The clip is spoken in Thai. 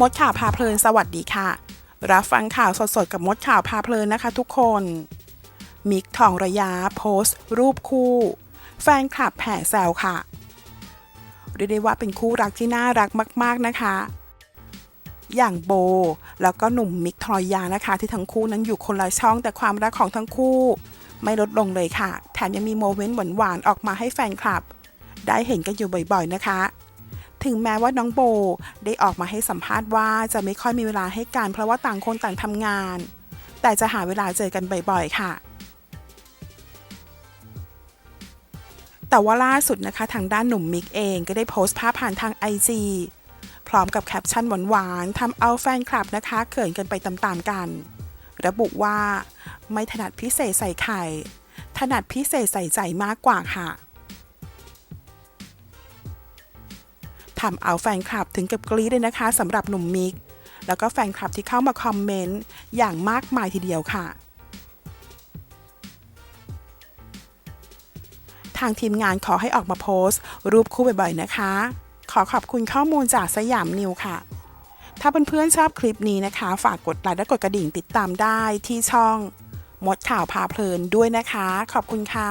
มดข่าวพาเพลินสวัสดีค่ะ รับฟังข่าวสดๆกับมดข่าวพาเพลินนะคะทุกคน มิกทองระยะโพสต์ รูปคู่ แฟนคลับแห่แซวค่ะเรียกได้ว่าเป็นคู่รักที่น่ารักมาก ๆนะคะ อย่างโบ แล้วก็หนุ่มมิกทอยานะคะ ที่ทั้งคู่นั้นอยู่คนละช่องแต่ความรักของทั้งคู่ ไม่ลดลงเลยค่ะ แถมยังมีโมเมนต์หวานๆออกมาให้แฟนคลับ ได้เห็นกันอยู่บ่อยๆนะคะ ถึงแม้ว่าน้องโบได้ออกมาให้สัมภาษณ์ว่าจะไม่ค่อยมีเวลาให้กันเพราะว่าต่างคนต่างทำงาน แต่จะหาเวลาเจอกันบ่อยๆ ค่ะ แต่ว่าล่าสุดนะคะทางด้านหนุ่มมิกเองก็ได้โพสต์ภาพผ่านทาง IG พร้อมกับแคปชั่นหวานๆทำเอาแฟนคลับนะคะเขินกันไปตามๆกัน ระบุว่า ไม่ถนัดพิเศษใส่ไข่ ถนัดพิเศษใส่ใจมากกว่าค่ะ ทำเอาแฟนคลับถึงกับกรี๊ดเลยนะคะสำหรับหนุ่มมิก แล้วก็แฟนคลับที่เข้ามาคอมเมนต์ อย่างมากมายทีเดียวค่ะ ทางทีมงานขอให้ออกมาโพสต์ รูปคู่บ่อยๆนะคะ ขอขอบคุณข้อมูลจากสยามนิวค่ะ ถ้าเพื่อนๆชอบคลิปนี้นะคะ ฝากกดไลค์และกดกระดิ่งติดตามได้ที่ช่องมดข่าวพาเพลินด้วยนะคะ ขอบคุณค่ะ